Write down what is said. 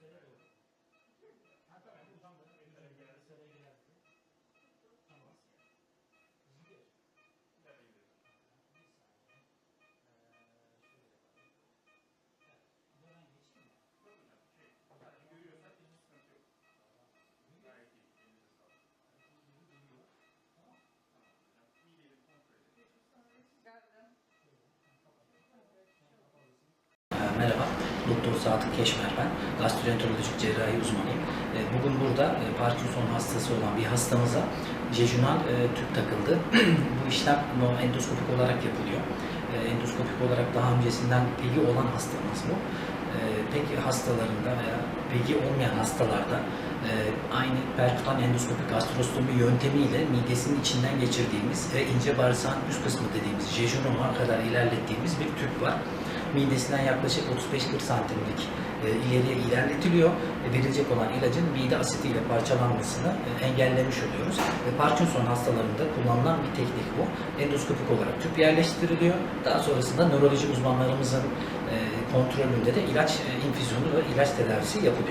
terrible. Sadık Keşmer ben. Gastroenterolojik cerrahi uzmanıyım. E, Bugün burada e, Parkinson hastası olan bir hastamıza jejunal e, tüp takıldı. Bu işlem no, endoskopik olarak yapılıyor. E, Endoskopik olarak daha öncesinden pegi olan hastamız bu. E, Peki hastalarında veya pegi olmayan hastalarda e, aynı perkutan endoskopik gastrostomi yöntemiyle midesinin içinden geçirdiğimiz ve ince bağırsağın üst kısmı dediğimiz jejunuma kadar ilerlettiğimiz bir tüp var midesinden yaklaşık 35-40 santimlik e, ileriye ilerletiliyor. E, verilecek olan ilacın mide asitiyle parçalanmasını e, engellemiş oluyoruz. E, Parkinson hastalarında kullanılan bir teknik bu. Endoskopik olarak tüp yerleştiriliyor. Daha sonrasında nöroloji uzmanlarımızın kontrolünde de ilaç infüzyonu ve ilaç tedavisi yapılıyor.